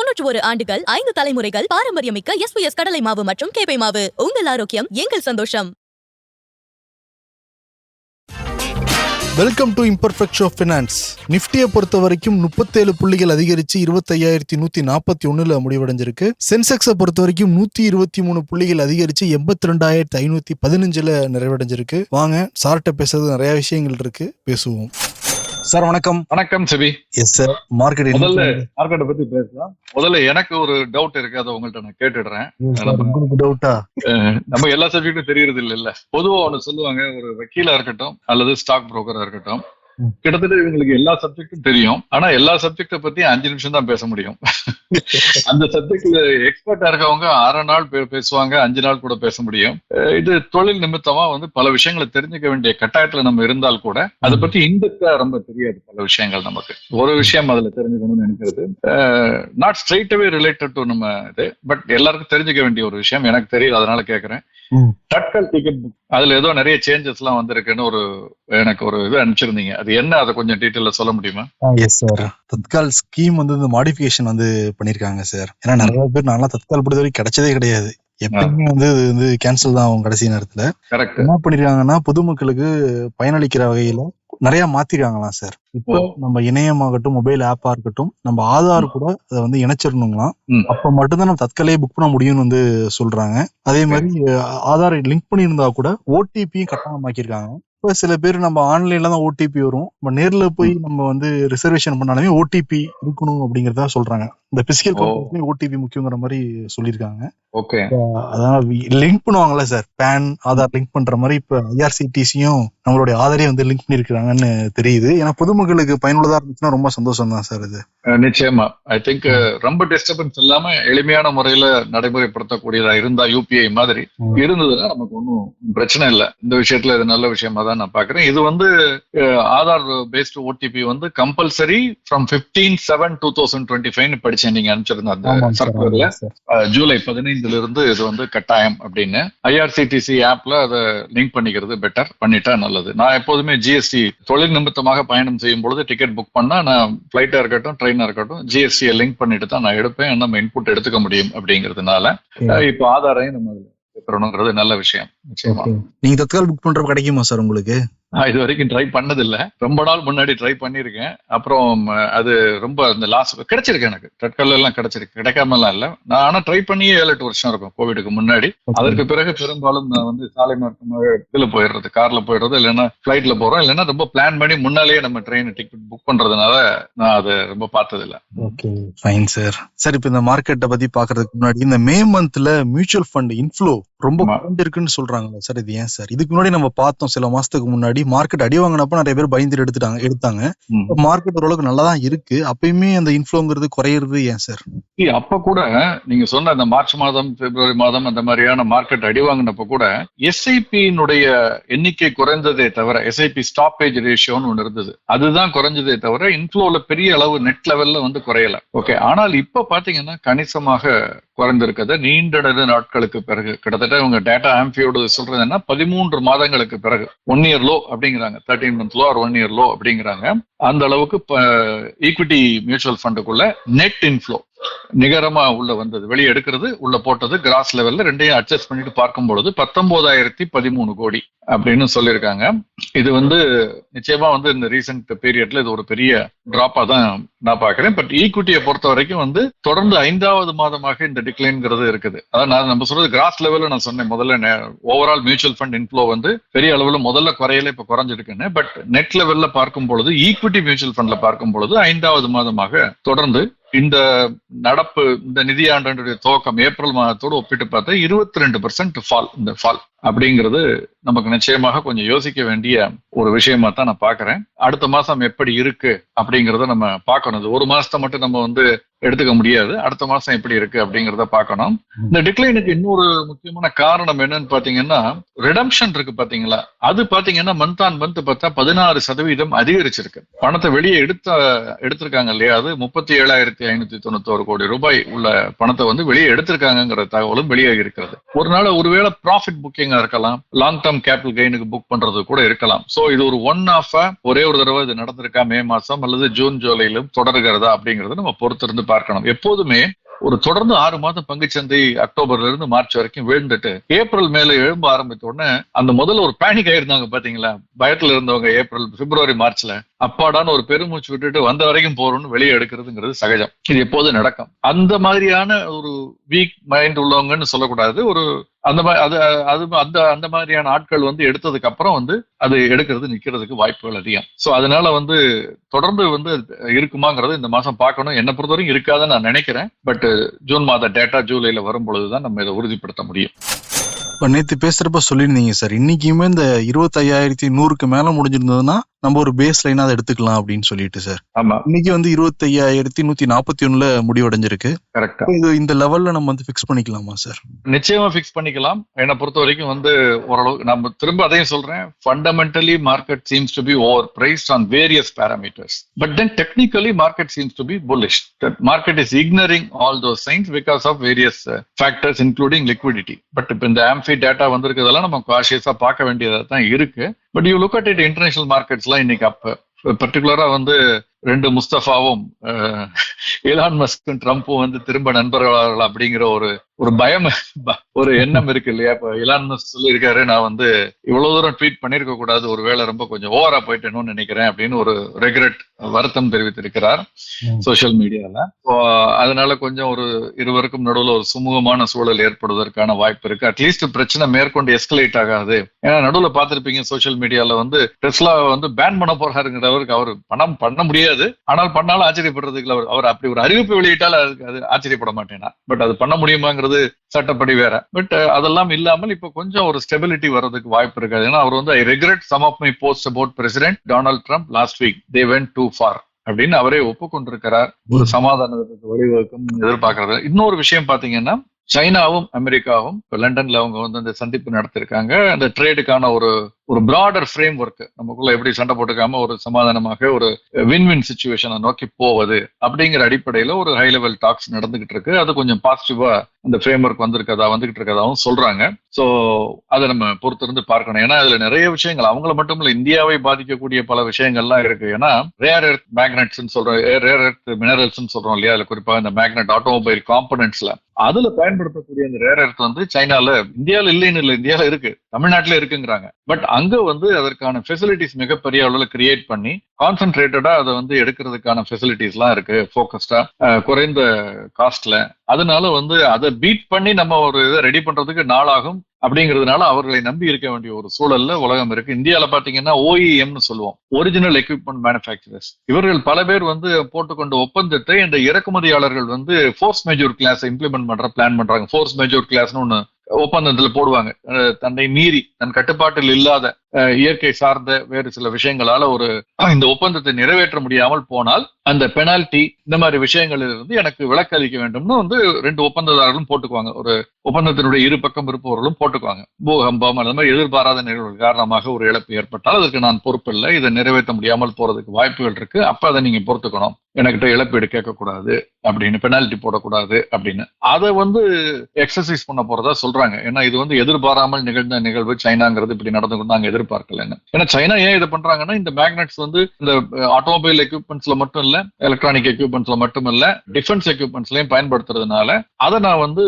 தொன்னூற்று ஒரு ஆண்டுகள் ஐந்து தலைமுறைகள் பாரம்பரியமிக்க எஸ்பிஎஸ் கடலை மாவு மற்றும் கேபை மாவு. உங்கள் ஆரோக்கியம் எங்கள் சந்தோஷம். Welcome to imperfect show finance நிஃப்டியை பொறுத்த வரைக்கும் முப்பத்தேழு புள்ளிகள் அதிகரிச்சு இருபத்தையாயிரத்தி நூத்தி நாற்பத்தி ஒண்ணுல முடிவடைஞ்சிருக்கு. சென்செக்ஸை பொறுத்த வரைக்கும் நூத்தி இருபத்தி மூணு புள்ளிகள் அதிகரிச்சு எண்பத்தி ரெண்டாயிரத்தி ஐநூத்தி பதினஞ்சுல நிறைவடைஞ்சிருக்கு. வாங்க சார்ட்ட பேசுறது நிறைய விஷயங்கள் இருக்கு. பேசுவோம். சார் வணக்கம். வணக்கம் சிவி எஸ் சார் மார்க்கெட் முதல்ல மார்க்கெட்டை பத்தி பேசலாம். முதல்ல எனக்கு ஒரு டவுட் இருக்கு. அதை உங்கள்ட்ட நான் கேட்டுடுறேன். டவுட்டா நம்ம எல்லா சப்ஜெக்டும் தெரியறது இல்ல இல்ல. பொதுவா ஒண்ணு சொல்லுவாங்க ஒரு வக்கீலா இருக்கட்டும் அல்லது ஸ்டாக் புரோக்கரா இருக்கட்டும். கிட்டத்தட்ட இவங்களுக்கு எல்லா சப்ஜெக்டும் தெரியும். ஆனா எல்லா சப்ஜெக்ட பத்தி அஞ்சு நிமிஷம் தான் பேச முடியும். அந்த சப்ஜெக்ட்ல எக்ஸ்பர்ட்டா இருக்கவங்க அரை நாள் பேசுவாங்க அஞ்சு நாள் கூட பேச முடியும். இது தொழில் நிமித்தமா வந்து பல விஷயங்களை தெரிஞ்சுக்க வேண்டிய கட்டாயத்துல நம்ம இருந்தால் கூட அதை பத்தி இன்டெக்டா ரொம்ப தெரியாது பல விஷயங்கள் நமக்கு. ஒரு விஷயம் அதுல தெரிஞ்சுக்கணும்னு நினைக்கிறது. நாட் ஸ்ட்ரைட்டாவே ரிலேட்டட் டு நம்ம இது பட் எல்லாருக்கும் தெரிஞ்சுக்க வேண்டிய ஒரு விஷயம். எனக்கு தெரியுது அதனால கேக்குறேன். ம். தட்கல் டிக்கெட் புக் அதுல ஏதோ நிறைய சேஞ்சஸ் எல்லாம் வந்திருக்குன்னு ஒரு எனக்கு ஒரு இது அனுப்பிச்சிருந்தீங்க. அது என்ன? அதை கொஞ்சம் டீட்டெயில சொல்ல முடியுமா? எஸ் சார் தத்கால் ஸ்கீம் வந்து இந்த மாடிஃபிகேஷன் வந்து பண்ணிருக்காங்க சார் ஏன்னா நிறைய பேர் நான்லாம் தத்கால் பொறுத்த வரைக்கும் கிடைச்சதே கிடையாது. எப்பயுமே வந்து இது வந்து கேன்சல் தான் ஆகும் கடைசி நேரத்துல. என்ன பண்ணிருக்காங்கன்னா பொதுமக்களுக்கு பயனளிக்கிற வகையில நிறைய மாத்திருக்காங்களாம் சார் இப்போ. நம்ம இணையமாகட்டும் மொபைல் ஆப்பா இருக்கட்டும் நம்ம ஆதார் கூட அதை வந்து இணைச்சிடணுங்களாம். அப்ப மட்டும்தான் நம்ம தற்கலையே புக் பண்ண முடியும்னு வந்து சொல்றாங்க. அதே மாதிரி ஆதார் லிங்க் பண்ணியிருந்தா கூட ஓடிபியும் கட்டாயமாக்கியிருக்காங்க இப்ப சில பேர் நம்ம ஆன்லைன்ல தான் ஓடிபி வரும். நம்ம நேர்ல போய் நம்ம வந்து ரிசர்வேஷன் பண்ணாலுமே ஓடிபி இருக்கணும் அப்படிங்கறதா சொல்றாங்க. இந்த பிசிக்கல் ஓ. கம்பெனி ஓடிபி முக்கியங்கிற மாதிரி சொல்லியிருக்காங்க. ஓகே. அதான் லிங்க் பண்ணுவாங்கல்ல சார் பேன் ஆதார் லிங்க் பண்ற மாதிரி இப்ப ஐஆர்சிடிசியும் நம்மளுடைய ஆதாரே வந்து லிங்க் பண்ணிருக்காங்கன்னு தெரியுது. ஏன்னா பொதுமக்களுக்கு பயனுள்ளதா இருந்துச்சுன்னா ரொம்ப சந்தோஷம் தான் சார் இது நிச்சயமா. ஐ திங்க் ரொம்ப டிஸ்டர்பன்ஸ் இல்லாம எளிமையான முறையில நடைமுறைப்படுத்தக்கூடியதா இருந்தா யூபிஐ மாதிரி. இருந்ததுன்னா நமக்கு ஒன்றும் பிரச்சனை இல்லை. இந்த விஷயத்துல இது நல்ல விஷயமா தான் நான் பாக்குறேன். இது வந்து ஆதார் பேஸ்ட் ஓடிபி வந்து compulsory from fifteen seven two thousand twenty five படிச்சேன் நீங்க அனுப்பிச்சிருந்த அந்த சர்க்குலர்ல ஜூலை பதினைந்துல இருந்து இது வந்து கட்டாயம் அப்படின்னு. ஐஆர்சிடிசி ஆப்ல அதை லிங்க் பண்ணிக்கிறது பெட்டர் பண்ணிட்டா நல்லது. நான் எப்போதுமே ஜிஎஸ்டி தொழில் நிமித்தமாக பயணம் செய்யும் பொழுது டிக்கெட் புக் பண்ணா நான் ஃபிளைட்டா இருக்கட்டும் ட்ரெயினா இருக்கட்டும் ஜிஎஸ்டியை லிங்க் பண்ணிட்டு தான் நான் எடுப்பேன். நம்ம இன்புட் எடுத்துக்க முடியும் அப்படிங்கிறதுனால. இப்போ ஆதாரையும் நம்ம சேர்க்கணுங்கிறது நல்ல விஷயம். நிச்சயமா. நீங்க தற்கால் புக் பண்றப்ப கிடைக்குமா சார் உங்களுக்கு? நான் இது வரைக்கும் ட்ரை பண்ணதில்ல. ரொம்ப நாள் முன்னாடி ட்ரை பண்ணியிருக்கேன். அப்புறம் அது ரொம்ப அந்த லாஸ்ட் கிடைச்சிருக்கு எனக்கு. தட்கல் எல்லாம் கிடைச்சிருக்கு. கிடைக்காமலாம் இல்ல. நான் ஆனா ட்ரை பண்ணியே ஏழு எட்டு வருஷம் இருக்கும் கோவிடுக்கு முன்னாடி. அதற்கு பிறகு பெரும்பாலும் நான் வந்து சாலை மார்க்கமாக இதுல போயிடுறது கார்ல போயிடுறது இல்லைன்னா ஃபிளைட்ல போறோம். இல்லைன்னா ரொம்ப பிளான் பண்ணி முன்னாலேயே நம்ம ட்ரெயின் டிக்கெட் புக் பண்றதுனால நான் அதை ரொம்ப பார்த்தது இல்ல ஓகே ஃபைன் சார் சார் இப்போ இந்த மார்க்கெட்டை பத்தி பாக்குறதுக்கு முன்னாடி இந்த மே மந்த்ல மியூச்சுவல் ஃபண்ட் இன்ஃப்ளோ ரொம்ப. குறைஞ்சிருக்குன்னு சொல்றாங்களே சார் இது ஏன் சார்? இதுக்கு முன்னாடி நம்ம பார்த்தோம் சில மாசத்துக்கு முன்னாடி மார்க்கெட் அடி வாங்கினப்ப நிறைய பேர் பயந்துட்டு எடுத்துட்டாங்க எடுத்தாங்க. மார்க்கெட் ஓரளவுக்கு நல்லா தான் இருக்கு. அப்பயுமே அந்த இன்ஃப்ளோங்கிறது குறையிறது ஏன் சார்? அப்ப கூட நீங்க சொன்ன அந்த மார்ச் மாதம் பிப்ரவரி மாதம் அந்த மாதிரியான மார்க்கெட் அடி வாங்கினப்ப கூட எஸ்ஐபியினுடைய எண்ணிக்கை குறைந்ததே தவிர எஸ்ஐபி ஸ்டாப்பேஜ் ரேஷியோன்னு ஒன்று இருந்தது. அதுதான் குறைஞ்சதே தவிர இன்ஃப்ளோல பெரிய அளவு நெட் லெவல்ல வந்து குறையல. ஓகே ஆனால் இப்ப பாத்தீங்கன்னா கணிசமாக குறைந்திருக்கிறது. நீண்ட நாட்களுக்கு பிறகு கிட்டத்தட்ட இவங்க டேட்டா ஆம்பியோடு சொல்றது என்ன? பதிமூன்று மாதங்களுக்கு பிறகு. ஒன் இயர் லோ அப்படிங்கிறாங்க. Thirteen month low or one year low அப்படிங்கிறாங்க. அந்த அளவுக்கு ஈக்விட்டி மியூச்சுவல் ஃபண்டுக்குள்ள நெட் இன்ஃப்ளோ நிகரமா உள்ள வந்தது வெளியே எடுக்கிறது உள்ள போட்டது கிராஸ் லெவல்ல ரெண்டையும் அட்ஜஸ்ட் பண்ணிட்டு பார்க்கும் பொழுது பத்தொன்பதாயிரத்தி பதிமூணு கோடி அப்படின்னு சொல்லியிருக்காங்க. இது வந்து நிச்சயமா வந்து இந்த ரீசெண்ட் பீரியட்ல இது ஒரு பெரிய டிராப்பா தான் நான் பாக்குறேன் பட் ஈக்விட்டியை பொறுத்த வரைக்கும் வந்து தொடர்ந்து ஐந்தாவது மாதமாக இந்த டிக்ளைன்ங்கிறது இருக்குது. அதான் நான் நம்ம சொல்றது கிராஸ் லெவல்ல நான் சொன்னேன். முதல்ல ஓவரால் மியூச்சுவல் ஃபண்ட் இன்ஃப்ளோ வந்து பெரிய அளவுல முதல்ல குறையல இப்ப குறைஞ்சிருக்குன்னு. பட் நெட் லெவல்ல பார்க்கும் பொழுது ஈக்விட்டி மியூச்சுவல் ஃபண்ட்ல பார்க்கும் பொழுது ஐந்தாவது மாதமாக தொடர்ந்து இந்த நடப்பு இந்த நிதியாண்டனுடைய துவக்கம் ஏப்ரல் மாதத்தோடு ஒப்பிட்டு பார்த்தா இருபத்தி ரெண்டு பர்சன்ட் ஃபால் இந்த ஃபால் அப்படிங்கிறது நமக்கு நிச்சயமாக கொஞ்சம் யோசிக்க வேண்டிய ஒரு விஷயமா தான் நான் பாக்குறேன் அடுத்த மாசம் எப்படி இருக்கு அப்படிங்கறத நம்ம பார்க்கணும். ஒரு மாசத்தை மட்டும் நம்ம வந்து எடுத்துக்க முடியாது. அடுத்த மாசம் எப்படி இருக்கு அப்படிங்கிறத பார்க்கணும். இந்த டிக்ளைனுக்கு இன்னொரு முக்கியமான காரணம் என்னன்னு பாத்தீங்கன்னா ரிடம்ஷன் இருக்கு பாத்தீங்களா அது பாத்தீங்கன்னா மந்த் ஆன் மந்த் பார்த்தா பதினாறு சதவீதம் அதிகரிச்சிருக்கு. பணத்தை வெளியே எடுத்த எடுத்திருக்காங்க இல்லையா? அது முப்பத்தி ஏழாயிரத்தி ஐநூத்தி தொண்ணூத்தோரு கோடி ரூபாய் உள்ள பணத்தை வந்து வெளியே எடுத்திருக்காங்கிற தகவலும் வெளியாகி இருக்கிறது. ஒரு நாள் ஒருவேளை ப்ராஃபிட் புக்கிங் புக்கிங்கா இருக்கலாம் லாங் டேர்ம் கேபிட்டல் கெயினுக்கு புக் பண்றது கூட இருக்கலாம். சோ இது ஒரு ஒன் ஆஃப் ஒரே ஒரு தடவை இது நடந்திருக்கா மே மாசம் அல்லது ஜூன் ஜூலையிலும் தொடர்கிறதா அப்படிங்கறத நம்ம பொறுத்திருந்து பார்க்கணும். எப்போதுமே ஒரு தொடர்ந்து ஆறு மாதம் பங்குச்சந்தை அக்டோபர்ல இருந்து மார்ச் வரைக்கும் விழுந்துட்டு ஏப்ரல் மேல எழும்ப ஆரம்பித்த உடனே அந்த முதல்ல ஒரு பேனிக் ஆயிருந்தாங்க பாத்தீங்களா? பயத்துல இருந்தவங்க ஏப்ரல் பிப்ரவரி மார்ச்ல. அப்பாடான்னு ஒரு பெருமூச்சு விட்டுட்டு வந்த வரைக்கும் போறோம்னு வெளியே எடுக்கிறதுங்கிறது சகஜம். இது எப்போது நடக்கும். அந்த மாதிரியான ஒரு வீக் மைண்ட் உள்ளவங்கன்னு சொல்லக்கூடாது. ஒரு அந்த மாதிரி அது அது அந்த அந்த மாதிரியான ஆட்கள் வந்து எடுத்ததுக்கு அப்புறம் வந்து அது எடுக்கிறது நிக்கிறதுக்கு வாய்ப்புகள் அதிகம். சோ அதனால வந்து தொடர்ந்து வந்து இருக்குமாங்கிறது இந்த மாசம் பார்க்கணும். என்ன பொறுத்தவரைக்கும் இருக்காதுன்னு நான் நினைக்கிறேன். பட் ஜூன் மாத டேட்டா ஜூலைல வரும் பொழுதுதான் நம்ம இதை உறுதிப்படுத்த முடியும். இப்ப நேத்து பேசுறப்ப சொல்லியிருந்தீங்க சார். இன்னைக்குமே இந்த இருபத்தையாயிரத்தி நூறுக்கு மேல முடிஞ்சிருந்ததுன்னா நம்ம ஒரு பேஸ் லைனா அதை எடுத்துக்கலாம் அப்படின்னு சொல்லிட்டு சார். ஆமா. இன்னைக்கு வந்து இருபத்தையாயிரத்தி நூத்தி நாற்பத்தி ஒண்ணுல முடிவடைஞ்சிருக்கு. கரெக்டா இது இந்த லெவல்ல நம்ம வந்து ஃபிக்ஸ் பண்ணிக்கலாமா சார்? நிச்சயமா ஃபிக்ஸ் பண்ணிக்கலாம். என்னை பொறுத்த வரைக்கும் வந்து ஓரளவு நம்ம திரும்ப அதையும் சொல்றேன். Fundamentally market seems to be overpriced on various parameters but then technically market seems to be bullish market is ignoring all those signs because of various factors including liquidity but இப்போ இந்த ஆம்ஃபி டேட்டா வந்திருக்கிறதெல்லாம் நம்ம காஷியஸா பார்க்க வேண்டியதா தான் இருக்கு but you look at it international மார்க்கெட்ஸ்லாம் இன்னைக்கு அப்ப பர்டிகுலரா வந்து ரெண்டு முஸ்தபாவும் எலான் மஸ்கும் ட்ரம்ப்பும் வந்து திரும்ப நண்பர்களார்கள் அப்படிங்கிற ஒரு ஒரு பயம் ஒரு எண்ணம் இருக்கு இல்லையா? இப்ப இலான் மஸ்க் சொல்லியிருக்காரு நான் வந்து இவ்வளவு தூரம் ட்வீட் பண்ணிருக்க கூடாது ஒரு வேளை ரொம்ப கொஞ்சம் ஓவரா போயிட்டேன்னு நினைக்கிறேன் அப்படின்னு ஒரு ரெக்ரெட் வருத்தம் தெரிவித்திருக்கிறார் சோசியல் மீடியால அதனால கொஞ்சம் ஒரு இருவருக்கும் நடுவுல ஒரு சுமூகமான சூழல் ஏற்படுவதற்கான வாய்ப்பு இருக்கு. அட்லீஸ்ட் பிரச்சனை மேற்கொண்டு எஸ்கலேட் ஆகாது. ஏன்னா நடுவுல பாத்திருப்பீங்க சோசியல் மீடியால வந்து டெஸ்லா வந்து பேன் பண்ண போறாருங்கிறவருக்கு அவர் பணம் பண்ண முடியாது. ஆனால் பண்ணாலும் ஆச்சரியப்படுறதுக்கு அவர் அவர் அப்படி ஒரு அறிவிப்பு வெளியிட்டால் அது ஆச்சரியப்பட மாட்டேனா? பட் அது பண்ண முடியுமாங்கிறது சட்டப்படி வேற. பட் uh, அதெல்லாம் இல்லாமல் இப்ப கொஞ்சம் ஒரு ஸ்டெபிலிட்டி வர்றதுக்கு வாய்ப்பு இருக்காது. ஏன்னா அவர் வந்து I regret some of my post about president Donald Trump last week they went too far அப்படின்னு அவரே ஒப்புக்கொண்டிருக்கிறார். ஒரு சமாதானத்துக்கு வழிவகுக்கும் எதிர்பார்க்கறது. இன்னொரு விஷயம் பாத்தீங்கன்னா சைனாவும் அமெரிக்காவும் இப்ப லண்டன்ல அவங்க வந்து அந்த சந்திப்பு நடத்திருக்காங்க. அந்த ட்ரேடுக்கான ஒரு ஒரு பிராடர் ஃப்ரேம் ஒர்க் நமக்குள்ள எப்படி சண்டை போட்டுக்காம ஒரு சமாதானமாக ஒரு வின் வின் சுச்சுவேஷனை நோக்கி போவது அப்படிங்கிற அடிப்படையில ஒரு ஹை லெவல் டாக்ஸ் நடந்துகிட்டு இருக்கு. அது கொஞ்சம் பாசிட்டிவா அந்த ஃப்ரேம் ஒர்க் வந்திருக்கதா வந்துகிட்டு இருக்கதாவும் சொல்றாங்க. சோ அதை நம்ம பொறுத்திருந்து பார்க்கணும். ஏன்னா அதுல நிறைய விஷயங்கள் அவங்கள மட்டும் இல்ல இந்தியாவை பாதிக்கக்கூடிய பல விஷயங்கள்லாம் இருக்கு. ஏன்னா ரேர் எர்த் மேக்னெட்ஸ் சொல்றோம் ரேர் எர்த் மினரல்ஸ் சொல்றோம் இல்லையா? அதுல குறிப்பா இந்த மேக்னெட் ஆட்டோமொபைல் காம்பனன்ட்ஸ்ல அதுல பயன்படுத்தக்கூடிய அந்த ரேர் எர்த் வந்து சைனால இந்தியாவில இல்லைன்னு இல்லை இந்தியாவில இருக்கு. தமிழ்நாட்டுல இருக்குங்கிறாங்க. பட் அங்க வந்து அதற்கான ஃபெசிலிட்டிஸ் மிகப்பெரிய அளவுல கிரியேட் பண்ணி கான்சென்ட்ரேட்டடா அதை வந்து எடுக்கிறதுக்கான ஃபெசிலிட்டிஸ் எல்லாம் இருக்கு ஃபோக்கஸ்டா குறைந்த காஸ்ட்ல அதனால வந்து அதை பீட் பண்ணி நம்ம ஒரு இதை ரெடி பண்றதுக்கு நாளாகும் அப்படிங்கிறதுனால அவர்களை நம்பி இருக்க வேண்டிய ஒரு சூழல்ல உலகம் இருக்கு. இந்தியாவில பாத்தீங்கன்னா ஓஇஎம்னு சொல்லுவோம். ஒரிஜினல் எக்யூப்மெண்ட் மேனுஃபேக்சரர்ஸ் இவர்கள் பல பேர் வந்து போட்டுக்கொண்ட ஒப்பந்தத்தை இந்த இறக்குமதியாளர்கள் வந்து ஃபோர்ஸ் மேஜூர் கிளாஸ் இம்ப்ளிமெண்ட் பண்ற பிளான் பண்றாங்க. ஃபோர்ஸ் மேஜூர் கிளாஸ்னு ஒன்று ஒப்பந்தத்துல போடுவாங்க. தன்னை மீறி தன் கட்டுப்பாட்டில் இல்லாத இயற்கை சார்ந்த வேறு சில விஷயங்களால ஒரு இந்த ஒப்பந்தத்தை நிறைவேற்ற முடியாமல் போனால் அந்த பெனால்டி இந்த மாதிரி விஷயங்களில் இருந்து எனக்கு விலக்கு அளிக்க வேண்டும்னு வந்து ரெண்டு ஒப்பந்ததாரர்களும் போட்டுக்குவாங்க. ஒரு ஒப்பந்தத்தினுடைய இரு பக்கம் இருப்பவர்களும் போட்டுக்குவாங்க. பூகம்பம் அந்த மாதிரி எதிர்பாராத நிகழ்வுகள் காரணமாக ஒரு இழப்பு ஏற்பட்டால் அதற்கு நான் பொறுப்பு இல்லை இதை நிறைவேற்ற முடியாமல் போறதுக்கு வாய்ப்புகள் இருக்கு. அப்ப அதை நீங்க பொறுத்துக்கணும். எனக்கிட்ட இழப்பீடு கேட்கக்கூடாது அப்படின்னு பெனால்டி போடக்கூடாது அப்படின்னு. அதை வந்து எக்ஸசைஸ் பண்ண போறதா சொல்றாங்க. ஏன்னா இது வந்து எதிர்பாராமல் நிகழ்ந்த நிகழ்வு. சைனாங்கிறது இப்படி நடந்து கொண்டு நாங்க எதிர்பார்க்கலன்னு ஏன்னா சைனா ஏன் இதை பண்றாங்கன்னா இந்த மேக்னெட்ஸ் வந்து இந்த ஆட்டோமொபைல் எக்யூப்மெண்ட்ஸ்ல மட்டும் இல்ல எலக்ட்ரானிக் எக்யூப்மெண்ட்ஸ்ல மட்டும் இல்ல டிஃபென்ஸ் எக்யூப்மெண்ட்ஸ்லயும் பயன்படுத்துறதுனால அதை நான் வந்து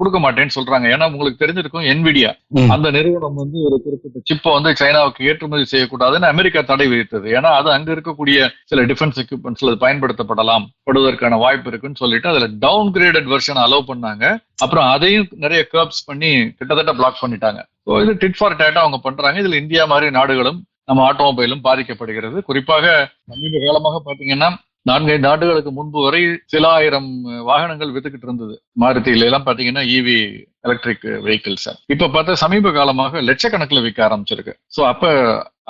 கொடுக்க மாட்டேன்னு சொல்றாங்க. ஏன்னா உங்களுக்கு தெரிஞ்சிருக்கும் என்விடியா அந்த நிறுவனம் வந்து ஒரு குறிப்பிட்ட சிப்பை வந்து சைனாவுக்கு ஏற்றுமதி செய்யக்கூடாதுன்னு அமெரிக்கா தடை விதித்தது. ஏன்னா அது அங்க இருக்கக்கூடிய சில டிஃபென்ஸ் எக்யூப்மெண்ட்ஸ்ல பயன்படுத்தப்படலாம். படுவதற்கான வாய்ப்பு இருக்குன்னு சொல்லிட்டு அதுல டவுன் கிரேடட் வெர்ஷன் அலோவ் பண்ணாங்க. அப்புறம் அதையும் நிறைய கர்ப்ஸ் பண்ணி கிட்டத்தட்ட பிளாக் பண்ணிட்டாங்க. ஸோ இது டிட் ஃபார் டேட்டா அவங்க பண்றாங்க. இதுல இந்தியா மாதிரி நாடுகளும் நம்ம ஆட்டோமொபைலும் பாதிக்கப்படுகிறது. குறிப்பாக சமீப காலமாக பாத்தீங்கன்னா நான்கைந்து ஆண்டுகளுக்கு முன்பு வரை சில ஆயிரம் வாகனங்கள் வித்துக்கிட்டு இருந்தது. மாருதியில எல்லாம் பாத்தீங்கன்னா இவி எலக்ட்ரிக் வெஹிக்கிள்ஸ் இப்ப பார்த்தா சமீப காலமாக லட்சக்கணக்கில் விற்க ஆரம்பிச்சிருக்கு. சோ அப்ப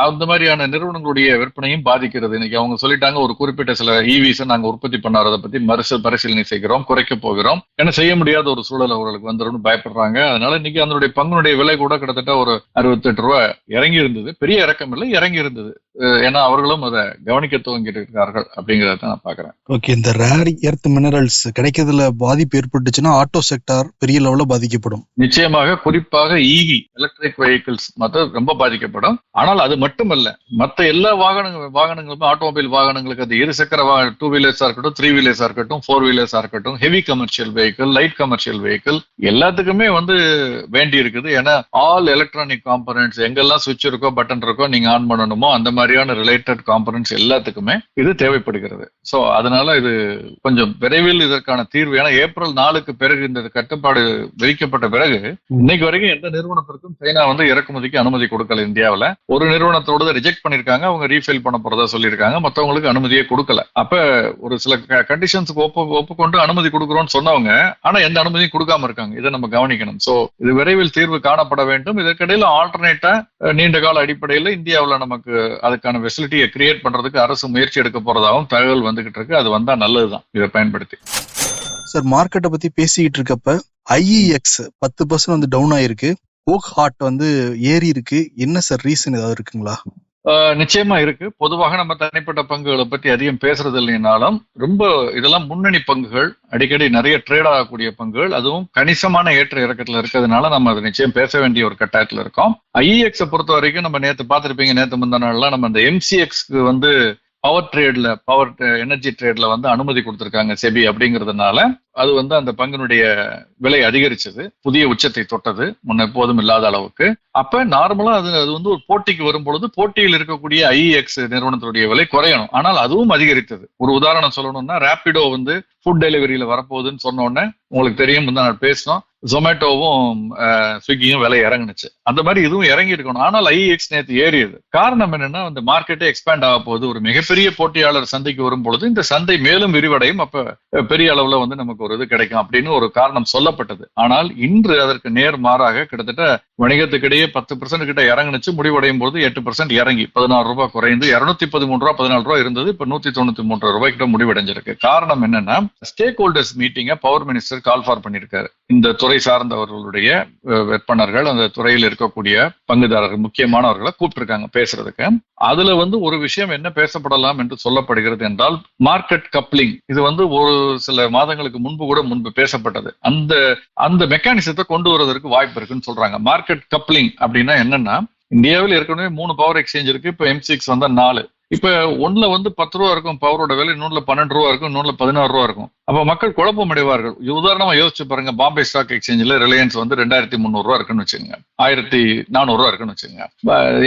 அந்த மாதிரியான நிறுவனங்களுடைய விற்பனையும் பாதிக்கிறது. இன்னைக்கு அவங்க சொல்லிட்டாங்க ஒரு குறிப்பிட்ட சில ஈவிஸை நாங்க உற்பத்தி பண்ணாரதை பத்தி மறுச பரிசீலனை செய்கிறோம் குறைக்க போகிறோம். ஏன்னா செய்ய முடியாத ஒரு சூழல் அவர்களுக்கு வந்துடும் பயப்படுறாங்க. அதனால இன்னைக்கு அதனுடைய பங்குனுடைய விலை கூட கிட்டத்தட்ட ஒரு அறுபத்தெட்டு ரூபாய் இறங்கி இருந்தது. பெரிய இறக்கம் இல்லை இறங்கி இருந்தது. ஏன்னா அவர்களும் அதை கவனிக்க துவங்கிட்டு இருக்கார்கள் அப்படிங்கிறத நான் பாக்குறேன் ஓகே இந்த ரேர் எர்த் மினரல்ஸ் கிடைக்கிறதுல பாதிப்பு ஏற்பட்டுச்சுன்னா ஆட்டோ செக்டார் பெரிய லெவல்ல பாதிக்கப்படும். நிச்சயமாக குறிப்பாக இவி எலக்ட்ரிக் வெஹிக்கிள்ஸ் மற்ற ரொம்ப பாதிக்கப்படும். ஆனால் அது மட்டுமல்ல மற்ற எல்லா வாகனங்கள் வாகனங்களுமே ஆட்டோமொபைல் வாகனங்களுக்கு அது இருசக்கர வாகன டூ வீலர்ஸா இருக்கட்டும் த்ரீ வீலர்ஸா இருக்கட்டும் ஃபோர் வீலர்ஸா இருக்கட்டும் heavy commercial vehicle light commercial vehicle எல்லாத்துக்குமே வந்து வேண்டி இருக்குது. ஏன்னா ஆல் எலக்ட்ரானிக் காம்பனன்ட்ஸ் எங்கெல்லாம் சுவிட்ச் இருக்கோ பட்டன் இருக்கோ நீங்க ஆன் பண்ணணுமோ அந்த மாதிரியான ரிலேட்டட் காம்பனன்ட்ஸ் எல்லாத்துக்குமே இது தேவைப்படுகிறது. சோ அதனால இது கொஞ்சம் விரைவில் இதற்கான தீர்வு. ஏன்னா ஏப்ரல் நாலுக்கு பிறகு இந்த கட்டுப்பாடு விதிக்கப்பட்ட பிறகு இன்னைக்கு வரைக்கும் எந்த நிறுவனத்திற்கும் சைனா வந்து இறக்குமதிக்கு அனுமதி கொடுக்கல இந்தியாவில். ஒரு நிறுவனம் நிறுவனத்தோட ரிஜெக்ட் பண்ணிருக்காங்க. அவங்க ரீஃபைல் பண்ண போறதா சொல்லியிருக்காங்க மற்றவங்களுக்கு அனுமதியே கொடுக்கல. அப்ப ஒரு சில கண்டிஷன்ஸ்க்கு ஒப்பு ஒப்புக்கொண்டு அனுமதி கொடுக்குறோம்னு சொன்னவங்க ஆனா எந்த அனுமதியும் கொடுக்காம இருக்காங்க. இதை நம்ம கவனிக்கணும். சோ இது விரைவில் தீர்வு காணப்பட வேண்டும். இதற்கிடையில ஆல்டர்னேட்டா நீண்ட கால அடிப்படையில இந்தியாவுல நமக்கு அதுக்கான ஃபெசிலிட்டியை கிரியேட் பண்றதுக்கு அரசு முயற்சி எடுக்க போறதாகவும் தகவல் வந்துகிட்டு இருக்கு. அது வந்தா நல்லதுதான். இதை பயன்படுத்தி. சார் மார்க்கெட்டை பத்தி பேசிக்கிட்டு இருக்கப்ப ஐஇஎக்ஸ் பத்து பர்சன்ட் வந்து டவுன் ஆயிருக்கு. ஓக் ஹார்ட் வந்து ஏறி இருக்கு. என்ன சார் ரீசன் ஏதாவது இருக்குங்களா? நிச்சயமா இருக்கு. பொதுவாக நம்ம தனிப்பட்ட பங்குகளை பத்தி அதிகம் பேசுறது இல்லைனாலும் ரொம்ப இதெல்லாம் முன்னணி பங்குகள் அடிக்கடி நிறைய ட்ரேட் ஆகக்கூடிய பங்குகள் அதுவும் கணிசமான ஏற்ற இறக்கத்துல இருக்கிறதுனால நம்ம அதை நிச்சயம் பேச வேண்டிய ஒரு கட்டாயத்துல இருக்கோம். ஐஇஎக்ஸை பொறுத்த வரைக்கும் நம்ம நேற்று பார்த்துருப்பீங்க நேற்று முந்தா நாள்லாம் நம்ம அந்த எம்சிஎக்ஸ்க்கு வந்து பவர் ட்ரேட்ல பவர் எனர்ஜி ட்ரேட்ல வந்து அனுமதி கொடுத்துருக்காங்க செபி அப்படிங்கிறதுனால அது வந்து அந்த பங்கினுடைய விலை அதிகரிச்சது. புதிய உச்சத்தை தொட்டது. முன்ன எப்போதும் இல்லாத அளவுக்கு. அப்ப நார்மலா அது அது வந்து ஒரு போட்டிக்கு வரும் பொழுது போட்டியில் இருக்கக்கூடிய ஐஎக்ஸ் நிறுவனத்தினுடைய விலை குறையணும். ஆனால் அதுவும் அதிகரித்தது. ஒரு உதாரணம் சொல்லணும்னா ரேபிடோ வந்து ஃபுட் டெலிவரியில வரப்போகுதுன்னு சொன்னோடனே உங்களுக்கு தெரியும் தான் பேசினோம். ஜொமேட்டோவும் ஸ்விக்கியும் விலை இறங்குனுச்சு. அந்த மாதிரி இதுவும் இறங்கி இருக்கணும். ஆனால் ஐஎக்ஸ் நேற்று ஏறியது. காரணம் என்னன்னா அந்த மார்க்கெட்டே எக்ஸ்பேண்ட் ஆக போகுது. ஒரு மிகப்பெரிய போட்டியாளர் சந்தைக்கு வரும் பொழுது இந்த சந்தை மேலும் விரிவடையும். அப்ப பெரிய அளவுல வந்து நமக்கு ஒரு இது கிடைக்கும் அப்படின்னு ஒரு காரணம் சொல்லப்பட்டது. ஆனால் இன்று அதற்கு நேர் மாறாக கிட்டத்தட்ட வணிகத்துக்கிடையே பத்து பர்சன்ட் கிட்ட இறங்குனுச்சு. முடிவடையும் போது எட்டு பர்சன்ட் இறங்கி பதினாறு ரூபாய் குறைந்து இருநூத்தி பதிமூணு ரூபாய் பதினாலு ரூபாய் இருந்தது. இப்ப நூத்தி தொண்ணூத்தி மூன்று ரூபாய் கிட்ட முடிவடைஞ்சிருக்கு. காரணம் என்னன்னா ஸ்டேக் ஹோல்டர்ஸ் மீட்டிங்க பவர் மினிஸ்டர் கால் ஃபார் பண்ணிருக்காரு இந்த துறை சார்ந்தவர்களுடைய வெப்பனர்கள் விற்பனர்கள் அந்த துறையில் இருக்கக்கூடிய பங்குதாரர்கள் முக்கியமானவர்களை கூப்பிட்டுருக்காங்க பேசுறதுக்கு. அதுல வந்து ஒரு விஷயம் என்ன பேசப்படலாம் என்று சொல்லப்படுகிறது என்றால் மார்க்கெட் கப்ளிங் இது வந்து ஒரு சில மாதங்களுக்கு முன்பு கூட முன்பு பேசப்பட்டது. அந்த அந்த மெக்கானிசத்தை கொண்டு வருவதற்கு வாய்ப்பு இருக்குன்னு சொல்றாங்க. மார்க்கெட் கப்ளிங் அப்படின்னா என்னன்னா இந்தியாவில் ஏற்கனவே மூணு பவர் எக்ஸ்சேஞ்ச் இருக்கு. இப்போ எம் சிக்ஸ் வந்தா நாலு. இப்ப ஒண்ணுல வந்து பத்து ரூபா இருக்கும் பவரோட விலை இன்னொன்னுல பன்னெண்டு ரூபா இருக்கும் இன்னொன்னுல பதினாறு ரூபா இருக்கும். அப்ப மக்கள் குழப்பம் அடைவார்கள் உதாரணமா யோசிச்சு பாருங்க பாம்பே ஸ்டாக் எக்ஸ்சேஞ்சில் ரிலையன்ஸ் வந்து ரெண்டாயிரத்தி முந்நூறு ரூபா இருக்குன்னு வச்சுக்கோங்க. ஆயிரத்தி நானூறு ரூபா இருக்குன்னு வச்சுங்க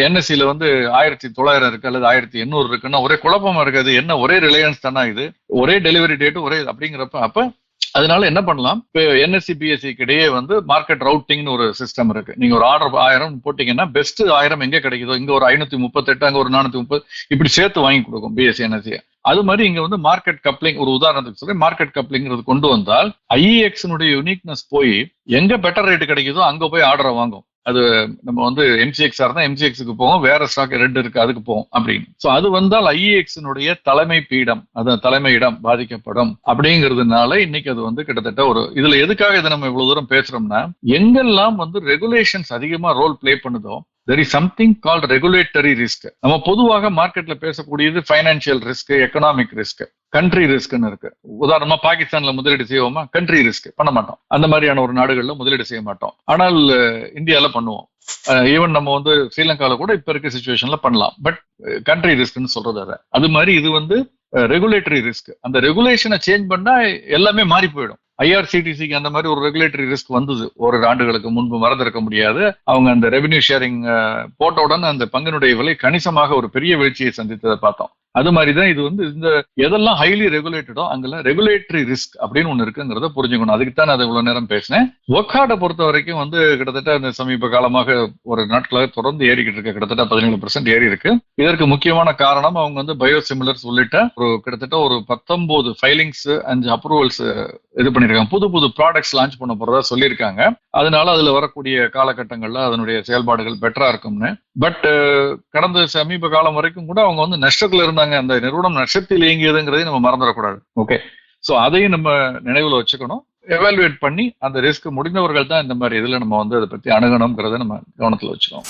என்எஸ்சியில வந்து ஆயிரத்தி தொள்ளாயிரம் இருக்கு அல்லது ஆயிரத்தி எண்ணூறு இருக்குன்னா ஒரே குழப்பமா இருக்காது. என்ன ஒரே ரிலையன்ஸ் தானா இது? ஒரே டெலிவரி டேட்டு ஒரே அப்படிங்கிறப்ப அப்ப அதனால என்ன பண்ணலாம்? இப்போ என்எஸ்சி பிஎஸ்சிக்கு இடையே வந்து மார்க்கெட் ரவுட்டிங்னு ஒரு சிஸ்டம் இருக்கு. நீங்க ஒரு ஆர்டர் ஆயிரம் போட்டீங்கன்னா பெஸ்ட் ஆயிரம் எங்க கிடைக்குதோ? இங்க ஒரு ஐநூத்தி முப்பத்தெட்டு அங்க ஒரு நானூத்தி முப்பது இப்படி சேர்த்து வாங்கி கொடுக்கும் பிஎஸ்சி என்எஸ்சி அது மாதிரி இங்க வந்து மார்க்கெட் கப்ளிங் ஒரு உதாரணத்துக்கு சொல்லி மார்க்கெட் கப்ளிங்கிறது கொண்டு வந்தால் ஐஎக்ஸ் யூனிக்னஸ் போய் எங்க பெட்டர் ரேட் கிடைக்குதோ அங்க போய் ஆர்டரை வாங்கும். அது நம்ம வந்து எம்சிஎக்ஸ் இருந்தால் எம்சிஎக்ஸுக்கு போவோம் வேற ஸ்டாக் ரெண்டு இருக்கு அதுக்கு போவோம் அப்படின்னு. ஸோ அது வந்தால் ஐஇஎக்ஸினுடைய தலைமை பீடம் அது தலைமை இடம் பாதிக்கப்படும் அப்படிங்கிறதுனால இன்னைக்கு அது வந்து கிட்டத்தட்ட ஒரு இதுல எதுக்காக இதை நம்ம இவ்வளவு தூரம் பேசுறோம்னா எங்கெல்லாம் வந்து ரெகுலேஷன்ஸ் அதிகமா ரோல் ப்ளே பண்ணுதோ there is something called regulatory risk நம்ம பொதுவாக மார்க்கெட்ல பேசக்கூடியது financial risk economic risk country ரிஸ்க்னு இருக்கு. உதாரணமா பாகிஸ்தான்ல முதலீடு செய்வோமா? கண்ட்ரி ரிஸ்க் பண்ண மாட்டோம். அந்த மாதிரியான ஒரு நாடுகள்ல முதலீடு செய்ய மாட்டோம். ஆனால் அஹ், இந்தியால பண்ணுவோம். ஈவன் நம்ம வந்து ஸ்ரீலங்கால கூட இப்ப இருக்க சுச்சுவேஷன்ல பண்ணலாம். பட் கண்ட்ரி ரிஸ்க்னு சொல்றது அது. மாதிரி இது வந்து ரெகுலேட்டரி ரிஸ்க் அந்த ரெகுலேஷனை சேஞ்ச் பண்ணா எல்லாமே மாறி போயிடும். ஐஆர்சிடிசிக்கு அந்த மாதிரி ஒரு ரெகுலேட்டரி ரிஸ்க் வந்தது. ஒரு ஆண்டுகளுக்கு முன்பு மறந்திருக்க முடியாது. அவங்க அந்த ரெவென்யூ ஷேரிங் போட்டவுடன் அந்த பங்கினுடைய விலை கணிசமாக ஒரு பெரிய வீழ்ச்சியை சந்தித்ததை பார்த்தோம். அது மாதிரிதான் இது வந்து இந்த எதெல்லாம் ஹைலி ரெகுலேட்டடோ அங்கெல்லாம் ரெகுலேட்டரி ரிஸ்க் அப்படின்னு ஒண்ணு இருக்குங்கிறத புரிஞ்சுக்கணும். அதுக்கு தான் நான் இவ்வளவு நேரம் பேசினேன். ஒர்க்கார்டை பொறுத்த வரைக்கும் வந்து கிட்டத்தட்ட இந்த சமீப காலமாக ஒரு நாட்களாக தொடர்ந்து ஏறிக்கிட்டு இருக்கு. கிட்டத்தட்ட பதினேழு பர்சன்ட் ஏறி இருக்கு. இதற்கு முக்கியமான காரணம் அவங்க வந்து பயோசிமிலர்ஸ் உள்ளிட்ட ஒரு கிட்டத்தட்ட ஒரு பத்தொன்பது ஃபைலிங்ஸ் அஞ்சு அப்ரூவல்ஸ் இது பண்ணிருக்காங்க புது புது ப்ராடக்ட்ஸ் லான்ச் பண்ண போறதா சொல்லியிருக்காங்க. அதனால அதுல வரக்கூடிய காலகட்டங்கள்ல அதனுடைய செயல்பாடுகள் பெட்டரா இருக்கும்னு. பட் கடந்த சமீப காலம் வரைக்கும் கூட அவங்க வந்து நஷ்டத்துல இருந்தாங்க. அந்த நிறுவனம் நஷ்டத்தில் இயங்கியதுங்கிறதையும் நம்ம மறந்துடக்கூடாது. ஓகே சோ அதையும் நம்ம நினைவுல வச்சுக்கணும். எவாலுவேட் பண்ணி அந்த ரிஸ்க் முடிந்தவர்கள் தான் இந்த மாதிரி இதுல நம்ம வந்து அதை பத்தி அணுகணுங்கிறத நம்ம கவனத்துல வச்சுக்கோம்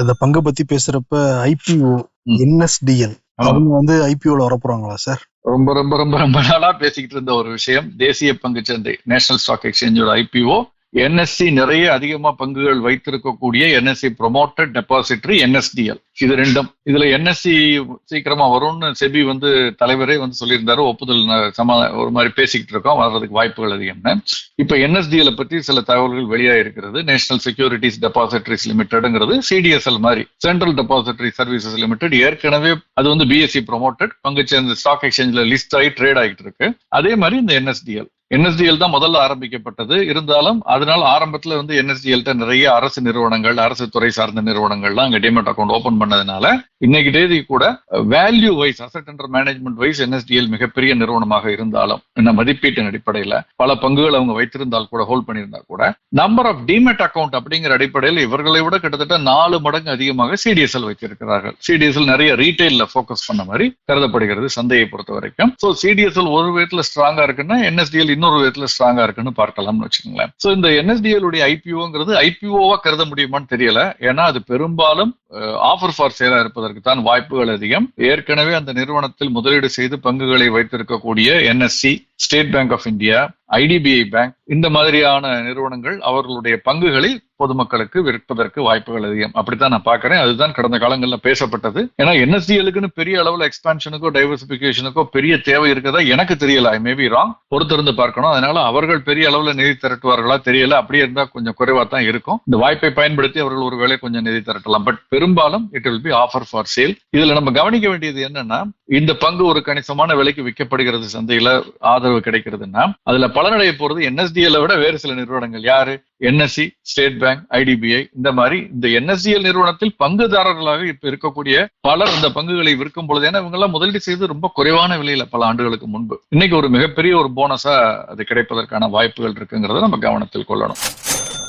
இந்த பங்கை பத்தி பேசுறப்ப ஐபிஓ. என்எஸ்டிஎல். அவங்க வந்து ஐபிஓல வரப்போறாங்களா சார் ரொம்ப ரொம்ப ரொம்ப ரொம்ப நாளா பேசிக்கிட்டு இருந்த ஒரு விஷயம் தேசிய பங்கு சந்தை நேஷனல் ஸ்டாக் எக்ஸ்சேஞ்சோட ஐபிஓ என்எஸ்சி நிறைய அதிகமா பங்குகள் வைத்திருக்கக்கூடிய என்எஸ்சி ப்ரொமோட்டட் டெபாசிட்டரி என்எஸ்டிஎல் இது ரெண்டும். இதுல என்எஸ்சி சீக்கிரமா வரும்னு செபி வந்து தலைவரே வந்து சொல்லியிருந்தாரு. ஒப்புதல் ந- சமா ஒரு மாதிரி பேசிக்கிட்டு இருக்கோம். வர்றதுக்கு வாய்ப்புகள் அதிகம்னு இப்ப என்எஸ்டிஎல் பற்றி சில தகவல்கள் வெளியா இருக்கிறது நேஷனல் செக்யூரிட்டிஸ் டெபாசிட்டரிஸ் லிமிடெட்ங்கிறது சிடிஎஸ்எல் மாதிரி. சென்ட்ரல் டெபாசிட்டரி சர்வீசஸ் லிமிடெட் ஏற்கனவே அது வந்து பிஎஸ்சி ப்ரொமோட்டட் சேர்ந்த ஸ்டாக் எக்ஸ்சேஞ்சில் லிஸ்ட் ஆகி ட்ரேட் ஆகிட்டு இருக்கு. அதே மாதிரி இந்த என்எஸ்டிஎல் என்எஸ்டிஎல் தான் முதல்ல ஆரம்பிக்கப்பட்டது. இருந்தாலும் அதனால ஆரம்பத்துல வந்து என்எஸ்டிஎல்ட்ட நிறைய அரசு நிறுவனங்கள் அரசு துறை சார்ந்த நிறுவனங்கள்லாம் அங்க டிமெட் அக்கௌண்ட் ஓபன் பண்ணதுனால இன்னைக்கு தேதி கூட value wise asset under management wise NSDL மிகப்பெரிய நிறுவனமாக இருந்தாலும் என்ன மதிப்பீட்டின் அடிப்படையில பல பங்குகள் அவங்க வைத்திருந்தால் கூட ஹோல்ட் பண்ணியிருந்தா கூட நம்பர் ஆஃப் டிமெட் அக்கௌண்ட் அப்படிங்கிற அடிப்படையில் இவர்களை விட கிட்டத்தட்ட நாலு மடங்கு அதிகமாக சிடிஎஸ்எல் வைத்திருக்கிறார்கள். சிடிஎஸ்எல் நிறைய ரீட்டைல்ல போக்கஸ் பண்ண மாதிரி கருதப்படுகிறது சந்தையை பொறுத்த வரைக்கும் ஸோ சிடிஎஸ்எல் ஒரு விதத்துல ஸ்ட்ராங்கா இருக்குன்னா என்எஸ்டிஎல் இன்னொரு விதத்துல ஸ்ட்ராங்கா இருக்குன்னு பார்க்கலாம்னு வச்சுக்கோங்களேன். சோ இந்த என்எஸ்டிஎல் உடைய ஐபிஓங்கிறது ஐபிஓவா கருத முடியுமான்னு தெரியல. ஏன்னா அது பெரும்பாலும் ஆஃபர் ஃபார் சேலா இருப்பதற்கு தான் வாய்ப்புகள் அதிகம். ஏற்கனவே அந்த நிறுவனத்தில் முதலீடு செய்து பங்குகளை வைத்திருக்கக்கூடிய NSE state bank of India IDBI bank இந்த மாதிரியான நிறுவனங்கள் அவர்களுடைய பங்குகளை பொதுமக்களுக்கு விற்பதற்கு வாய்ப்புகள் அதிகம். அப்படித்தான் நான் பார்க்குறேன். அதுதான் கடந்த காலங்களில் பேசப்பட்டது. ஏன்னா என்எஸ்சிஎலுக்குன்னு பெரிய அளவில் எக்ஸ்பான்ஷனுக்கோ டைவர்சிபிகேஷனுக்கோ பெரிய தேவை இருக்கதா எனக்கு தெரியல. ஐ மேபி ராங் பொறுத்திருந்து பார்க்கணும். அதனால அவர்கள் பெரிய அளவில் நிதி திரட்டுவார்களா தெரியல. அப்படியே இருந்தால் கொஞ்சம் குறைவா தான் இருக்கும். இந்த வாய்ப்பை பயன்படுத்தி அவர்கள் ஒருவேளை கொஞ்சம் நிதி திரட்டலாம். பட் பெரும்பாலும் it will be offer for sale இதுல நம்ம கவனிக்க வேண்டியது என்னன்னா இந்த பங்கு ஒரு கணிசமான விலைக்கு விற்கப்படுகிறது சந்தையில ஆதரவு கிடைக்கிறதுன்னா அதுல பலனடைய போறது என்எஸ்டிஎல் விட வேறு சில நிறுவனங்கள். யாரு? என்எஸ்சி ஸ்டேட் பேங்க் ஐடிபிஐ இந்த மாதிரி இந்த என்எஸ்டிஎல் நிறுவனத்தில் பங்குதாரர்களாக இப்ப இருக்கக்கூடிய பலர் இந்த பங்குகளை விற்கும் பொழுது ஏன்னா இவங்க எல்லாம் முதலீடு செய்து ரொம்ப குறைவான விலையில பல ஆண்டுகளுக்கு முன்பு. இன்னைக்கு ஒரு மிகப்பெரிய ஒரு போனஸா அது கிடைப்பதற்கான வாய்ப்புகள் இருக்குங்கிறத நம்ம கவனத்தில் கொள்ளணும்.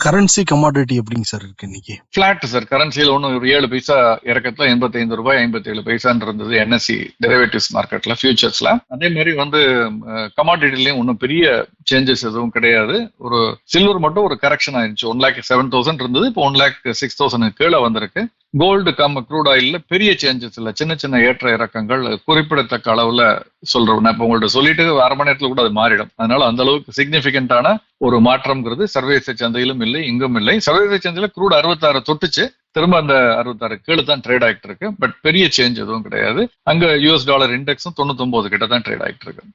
கரன்சி கமாடிட்டி எப்படிங்க சார் இருக்கு இன்னைக்கு? பிளாட் சார் கரன்சியில் ஒன்று ஒரு ஏழு பைசா இறக்கத்துல எண்பத்தி ஐந்து ரூபாய் ஐம்பத்தி ஏழு பைசான்னு இருந்தது என்எஸ்சி டெரிவேட்டிவ்ஸ் மார்க்கெட்ல ஃபியூச்சர்ஸ்ல அதே மாதிரி வந்து கமாடிட்டிலையும் ஒன்றும் பெரிய சேஞ்சஸ் எதுவும் கிடையாது. ஒரு சில்வர் மட்டும் ஒரு கரெக்ஷன் ஆயிருச்சு ஒன் லேக் செவன் தௌசண்ட் இருந்தது. இப்போ ஒன் லேக் சிக்ஸ் தௌசண்ட் கீழே வந்திருக்கு. கோல்டு கம் க்ரூட் ஆயில்ல பெரிய சேஞ்சஸ் இல்ல. சின்ன சின்ன ஏற்ற இறக்கங்கள் குறிப்பிடத்தக்க அளவுல சொல்றேன் நான் இப்ப உங்கள்ட்ட சொல்லிட்டு அரை மணி நேரத்துல கூட அது மாறிடும். அதனால அந்த அளவுக்கு சிக்னிபிகண்டான ஒரு மாற்றம்ங்கிறது சர்வதேச சந்தையிலும் இல்லை இங்கும் இல்லை. சர்வதேச சந்தையில க்ரூட் அறுபத்தாறு தொட்டுச்சு. திரும்ப அந்த அறுபத்தாறு கீழே தான் ட்ரேட் ஆகிட்டு இருக்கு. பட் பெரிய சேஞ்ச் எதுவும் கிடையாது. அங்க யூஎஸ் டாலர் இண்டெக்ஸும் தொண்ணூத்தொன்பது கிட்ட தான் ட்ரேட் ஆகிட்டு இருக்கு.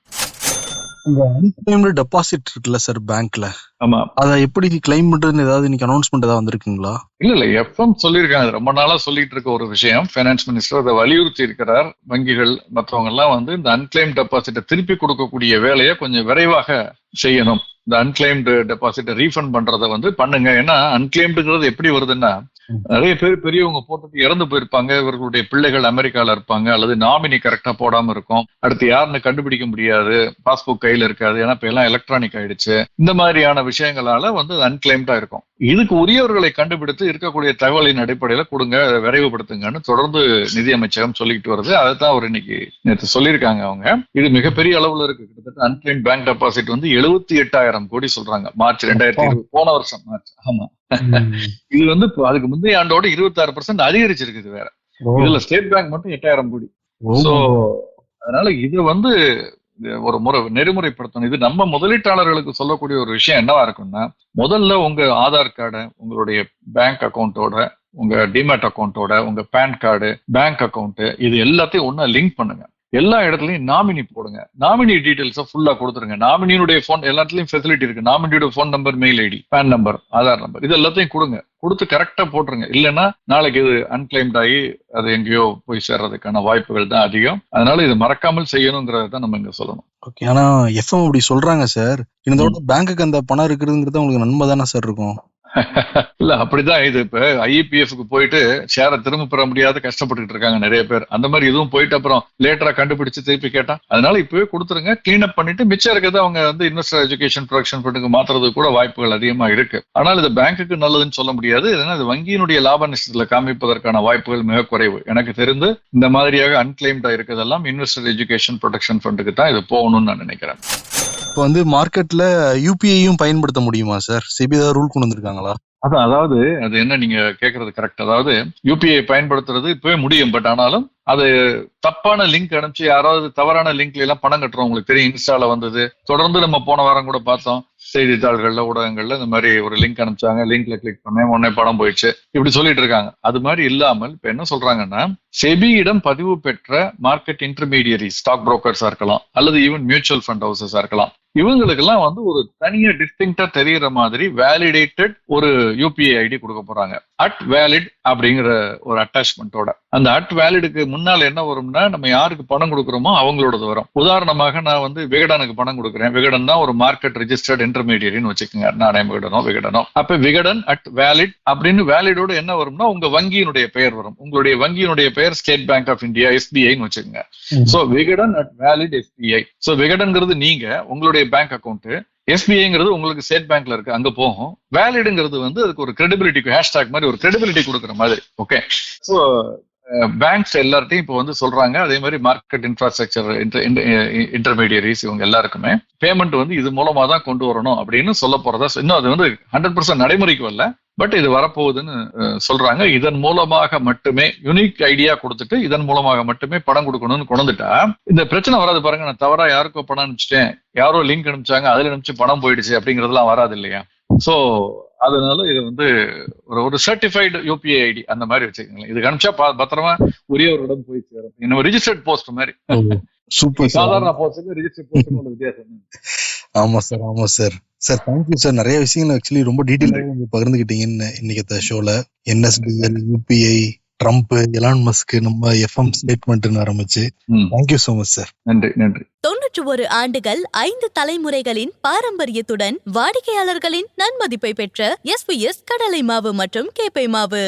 டெபாசிட் இருக்குல்ல சார் பேங்க்ல ஆமா. அதை எப்படி கிளைம் பண்றதுன்னு ஏதாவது இன்னைக்கு அனௌன்ஸ்மெண்ட் ஏதாவது வந்திருக்குங்களா? இல்ல இல்ல எஃப்எம் சொல்லியிருக்காங்க. ரொம்ப நாளா சொல்லிட்டு இருக்க ஒரு விஷயம். ஃபைனான்ஸ் மினிஸ்டர் அதை வலியுறுத்தி இருக்கிறார். வங்கிகள் மற்றவங்க எல்லாம் வந்து இந்த அன்கிளைம் டெபாசிட்டை திருப்பி கொடுக்கக்கூடிய வேலையை கொஞ்சம் விரைவாக செய்யணும். இந்த அன்கிளைம்டு டெபாசிட்டை ரீஃபண்ட் பண்றதை வந்து பண்ணுங்க. ஏன்னா அன்கிளைம்டுங்கிறது எப்படி வருதுன்னா நிறைய பேர் பெரியவங்க போட்டுட்டு இறந்து போயிருப்பாங்க. இவர்களுடைய பிள்ளைகள் அமெரிக்கால இருப்பாங்க. அல்லது நாமினி கரெக்டா போடாம இருக்கும். அடுத்து யாருன்னு கண்டுபிடிக்க முடியாது. பாஸ்புக் கையில இருக்காது. ஏன்னா இப்ப எல்லாம் எலக்ட்ரானிக் ஆயிடுச்சு. இந்த மாதிரியான விஷயங்களால வந்து அன்கிளைம்டா இருக்கும். இதுக்கு உரியவர்களை கண்டுபிடித்து இருக்கக்கூடிய தகவலின் அடிப்படையில கொடுங்க விரைவுபடுத்துங்கன்னு தொடர்ந்து நிதி அமைச்சகம் சொல்லிட்டு வருது. அதை தான் அவர் இன்னைக்கு நேற்று சொல்லியிருக்காங்க அவங்க. இது மிகப்பெரிய அளவுல இருக்கு. கிட்டத்தட்ட அன்கிளைம் பேங்க் டெபாசிட் வந்து எழுபத்தி எட்டாயிரம் கோடி சொல்றாங்க. மார்ச் ரெண்டாயிரத்தி இருபது போன வருஷம் மார்ச். ஆமா. இது வந்து அதுக்கு முந்தைய ஆண்டோட இருபத்தாறு பர்சன்ட் அதிகரிச்சிருக்குது வேற. இதுல ஸ்டேட் பேங்க் மட்டும் எட்டாயிரம் கோடி. சோ அதனால இது வந்து ஒரு முறை நெறிமுறைப்படுத்தணும். இது நம்ம முதலீட்டாளர்களுக்கு சொல்லக்கூடிய ஒரு விஷயம் என்னவா இருக்கும்னா முதல்ல உங்க ஆதார் கார்டை உங்களுடைய பேங்க் அக்கௌண்ட்டோட உங்க டிமேட் அக்கௌண்ட்டோட உங்க பேன் கார்டு பேங்க் அக்கௌண்ட் இது எல்லாத்தையும் ஒன்னா லிங்க் பண்ணுங்க. எல்லா இடத்துலயும் நாமினி போடுங்க. நாமினி டீடைல்ஸை ஃபுல்லா கொடுத்துருங்க. நாமினியுடைய ஃபோன் எல்லாத்துலயும் ஃபெசிலிட்டி இருக்கு. நாமினியோட phone number mail ID PAN number Aadhaar number இது எல்லாத்தையும் கொடுங்க. கொடுத்து கரெக்டா போட்டுருங்க. இல்லைன்னா நாளைக்கு இது அன்கிளைம்ட் ஆகி அது எங்கேயோ போய் சேர்றதுக்கான வாய்ப்புகள் தான் அதிகம். அதனால இது மறக்காமல் செய்யணுங்கிறத தான் நம்ம இங்க சொல்லணும். ஓகே ஆனா எஃப்எம் அப்படி சொல்றாங்க சார் இதோட பேங்க்குக்கு அந்த பணம் இருக்குதுங்கிறது உங்களுக்கு நன்மை தானே சார் இருக்கும்? இல்ல அப்படிதான் இது. இப்ப ஐஇபிஎஃப்க்கு போயிட்டு ஷேரை திரும்ப பெற முடியாத கஷ்டப்பட்டுட்டு இருக்காங்க நிறைய பேர். அந்த மாதிரி இதுவும் போயிட்டு அப்புறம் லேட்டரா கண்டுபிடிச்சு திருப்பி கேட்டா அதனால இப்பவே கொடுத்துருங்க. கிளீன் அப் பண்ணிட்டு மிச்சம் இருக்கிறது அவங்க வந்து இன்வெஸ்டர் எஜுகேஷன் ப்ரொடக்ஷன் ஃபண்டுக்கு மாத்துறதுக்கு கூட வாய்ப்புகள் அதிகமா இருக்கு. ஆனால் இது பேங்க்குக்கு நல்லதுன்னு சொல்ல முடியாது. ஏன்னா இது வங்கியினுடைய லாப நஷ்டத்துல காமிப்பதற்கான வாய்ப்புகள் மிக குறைவு. எனக்கு தெரிந்து இந்த மாதிரியாக அன்கிளைம்டா இருக்கிறதெல்லாம் இன்வெஸ்டர் எஜுகேஷன் ப்ரொடக்ஷன் ஃபண்டுக்கு தான் இது போகணும்னு நான் நினைக்கிறேன். இப்போ வந்து மார்க்கெட்ல யூபிஐயும் பயன்படுத்த முடியுமா சார்? சிபி ஏதாவது ரூல் கொண்டு வந்திருக்காங்களா? அதான் அதாவது அது என்ன நீங்க கேக்குறது கரெக்ட் அதாவது யூபிஐ பயன்படுத்துறது இப்பவே முடியும் பட் ஆனாலும் அது தப்பான லிங்க் அனுப்பிச்சு யாராவது தவறான லிங்க்ல எல்லாம் பணம் கட்டுறோம் உங்களுக்கு தெரியும் இன்ஸ்டால வந்தது. தொடர்ந்து நம்ம போன வாரம் கூட பார்த்தோம் செய்தித்தாள்கள்ல ஊடகங்கள்ல இந்த மாதிரி ஒரு லிங்க் அனுப்பிச்சாங்க லிங்க்ல கிளிக் பண்ணேன் உடனே பணம் போயிடுச்சு. இப்படி சொல்லிட்டு இருக்காங்க. அது மாதிரி இல்லாமல் இப்ப என்ன சொல்றாங்கன்னா செபியிடம் பதிவு பெற்ற மார்க்கெட் இன்டர்மீடியரி ஸ்டாக் புரோக்கர்ஸா இருக்கலாம் அல்லது ஈவன் மியூச்சுவல் ஃபண்ட் ஹவுசஸா இருக்கலாம். இவங்களுக்கெல்லாம் வந்து ஒரு தனியா டிஸ்டிங்டா தெரியற மாதிரி வேலிடேட்டட் ஒரு யூபிஐ ஐடி கொடுக்க போறாங்க. அட் வேலிட் அப்படிங்கிற ஒரு அட்டாச்மெண்ட்டோட அந்த அட் வேலிடுக்கு முன்னால என்ன வரும்னா நம்ம யாருக்கு பணம் கொடுக்குறோமோ அவங்களோடது வரும். உதாரணமாக நான் வந்து விகடனுக்கு பணம் கொடுக்குறேன். விகடன் தான் ஒரு மார்க்கெட் ரிஜிஸ்டர்ட் இன்டர்மீடியரின்னு வச்சுக்கோங்க. நானே விகடனோ விகடனோ. அப்ப விகடன் அட் வேலிட் அப்படின்னு வேலிடோட என்ன வரும்னா உங்க வங்கியினுடைய பெயர் வரும். உங்களுடைய வங்கியினுடைய பெயர் ஸ்டேட் பேங்க் ஆஃப் இந்தியா எஸ்பிஐன்னு வச்சுக்கோங்க. So Vikatan at valid SBI so விகடன்ங்கிறது நீங்க உங்களுடைய பேங்க் அக்கவுண்ட் எஸ்பிஐங்கிறது உங்களுக்கு ஸ்டேட் பேங்க்ல இருக்கு அங்க போகும். வேலிடுங்கிறது வந்து அதுக்கு ஒரு கிரெடிபிலிட்டிக்கு ஹேஷ்டாக் மாதிரி ஒரு கிரெடிபிலிட்டி கொடுக்குற மாதிரி ஓகே ஸோ பேங்க்ஸ் எல்லார்ட்டையும் இப்போ வந்து சொல்றாங்க அதே மாதிரி மார்க்கெட் இன்ஃப்ராஸ்ட்ரக்சர் இன்டர்மீடியரிஸ் இவங்க எல்லாருக்குமே பேமெண்ட் வந்து இது மூலமா தான் கொண்டு வரணும் அப்படின்னு சொல்ல போறதா இன்னும் அது வந்து ஹண்ட்ரட் பர்சன்ட் நடைமுறைக்கு வரல. பட் இது வரப்போகுதுன்னு சொல்றாங்க. இதன் மூலமாக மட்டுமே யுனிக் ஐடியா கொடுத்துட்டு இதன் மூலமாக மட்டுமே பணம் கொடுக்கணும்னு கொண்டுட்டா இந்த பிரச்சனை வராது பாருங்க. நான் தவறா யாருக்கோ பணம் அனுப்பிச்சிட்டேன். யாரோ லிங்க் அனுப்பிச்சாங்க. அதுல அனுப்பிச்சு பணம் போயிடுச்சு அப்படிங்கறதெல்லாம் வராது இல்லையா? சோ அதனால இது வந்து ஒரு ஒரு சர்டிஃபைடு யூபிஐ ஐடி அந்த மாதிரி வச்சுக்கோங்களேன். இது அனுப்பிச்சா பத்திரமா உரியவரிடம் போய் சேரும். இன்னும் ரிஜிஸ்டர்ட் போஸ்ட் மாதிரி. சூப்பர் சாதாரண போஸ்ட்டுக்கு ரிஜிஸ்டர்ட் போஸ்ட்டுக்கு வித்தியாசம். ஆமா சார் ஆமா சார் சார் தேங்க்யூ சார் நிறைய விஷயங்கள் ஆக்சுவலி ரொம்ப டீட்டெயிலாக பகிர்ந்துக்கிட்டீங்கன்னு இன்னைக்கு ஷோல NSDL UPI Trump Elon Musk நம்ம எஃப்எம் ஸ்டேட்மெண்ட்னு ஆரம்பிச்சு. தேங்க்யூ ஸோ மச் சார் நன்றி நன்றி. தொன்னூற்று ஒரு ஆண்டுகள் ஐந்து தலைமுறைகளின் பாரம்பரியத்துடன் வாடிக்கையாளர்களின் நன்மதிப்பை பெற்ற எஸ்பிஎஸ் கடலை மாவு மற்றும் கேப்பை மாவு.